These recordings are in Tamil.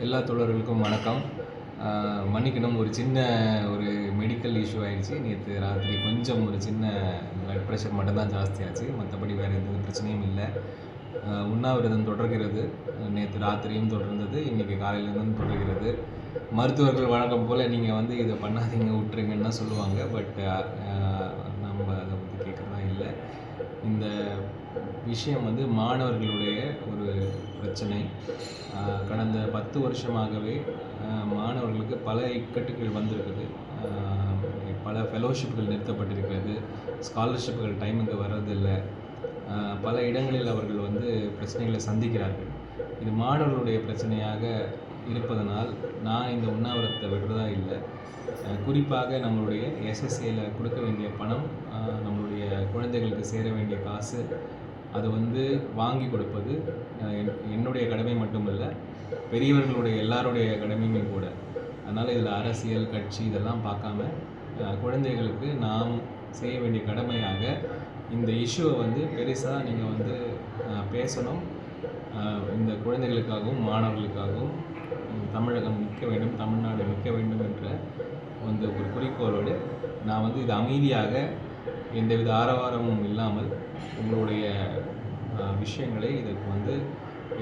எல்லா தோழர்களுக்கும் வணக்கம். மன்னிக்கணும் ஒரு சின்ன ஒரு மெடிக்கல் இஷ்யூ ஆயிடுச்சு. நேற்று ராத்திரி கொஞ்சம் ஒரு சின்ன பிளட் ப்ரெஷர் மட்டும்தான் ஜாஸ்தியாச்சு. மற்றபடி வேறு எந்த பிரச்சனையும் இல்லை. உண்ணாவிரதம் தொடர்கிறது. நேற்று ராத்திரியும் தொடர்ந்தது. இன்றைக்கி காலையிலேருந்தும் தொடர்கிறது. மருத்துவர்கள் வழக்கம் போல் நீங்கள் வந்து இதை பண்ணாதீங்க விட்டுருங்கன்னா தான் சொல்லுவாங்க. பட் நம்ம அதை விஷயம் வந்து மாணவர்களுடைய ஒரு பிரச்சனை. கடந்த பத்து வருஷமாகவே மாணவர்களுக்கு பல இக்கட்டுகள் வந்திருக்குது. பல ஃபெலோஷிப்புகள் நிறுத்தப்பட்டிருக்கிறது. ஸ்காலர்ஷிப்புகள் டைமுக்கு வர்றதில்லை. பல இடங்களில் அவர்கள் வந்து பிரச்சனைகளை சந்திக்கிறார்கள். இது மாணவர்களுடைய பிரச்சனையாக இருப்பதனால் நான் இந்த உண்ணாவிரத்தை விடுறதா இல்லை. குறிப்பாக நம்மளுடைய எஸ்எஸ்ஏல கொடுக்க வேண்டிய பணம் நம்மளுடைய குழந்தைகளுக்கு சேர வேண்டிய காசு அது வந்து வாங்கி கொடுப்பது என்- என்னுடைய கடமை மட்டுமல்ல பெரியவர்களுடைய எல்லாருடைய கடமையுமே கூட. அதனால் இதில் அரசியல் கட்சி இதெல்லாம் பார்க்காம குழந்தைகளுக்கு நாம் செய்ய வேண்டிய கடமையாக இந்த இஷ்யூவை வந்து பெருசாக நீங்கள் வந்து பேசணும். இந்த குழந்தைகளுக்காகவும் மாணவர்களுக்காகவும் தமிழகம் நிற்க வேண்டும் தமிழ்நாடு நிற்க வேண்டும் என்ற வந்து ஒரு குறிக்கோளோடு நான் வந்து இது அமைதியாக எந்தவித ஆரவாரமும் இல்லாமல் உங்களுடைய விஷயங்களை இதற்கு வந்து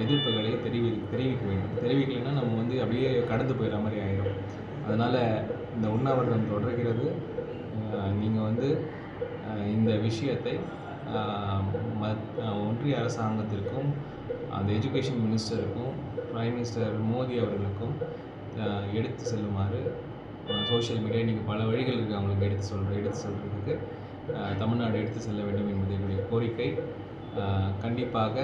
எதிர்ப்புகளை தெரிவி தெரிவிக்க வேண்டும். தெரிவிக்கலைன்னா நம்ம வந்து அப்படியே கடந்து போயிடுற மாதிரி ஆயிடும் அதனால் இந்த உண்ணாவிரதம் தொடர்கிறது. நீங்கள் வந்து இந்த விஷயத்தை மத் ஒன்றிய அரசாங்கத்திற்கும் அந்த எஜுகேஷன் மினிஸ்டருக்கும் பிரைம் மினிஸ்டர் மோடி அவர்களுக்கும் எடுத்து செல்லுமாறு சோஷியல் மீடியா இன்றைக்கி பல வழிகள் இருக்குது அவங்களுக்கு எடுத்து சொல்கிற எடுத்து சொல்கிறதுக்கு தமிழ்நாடு எடுத்து செல்ல வேண்டும் என்பது என்னுடைய கோரிக்கை. கண்டிப்பாக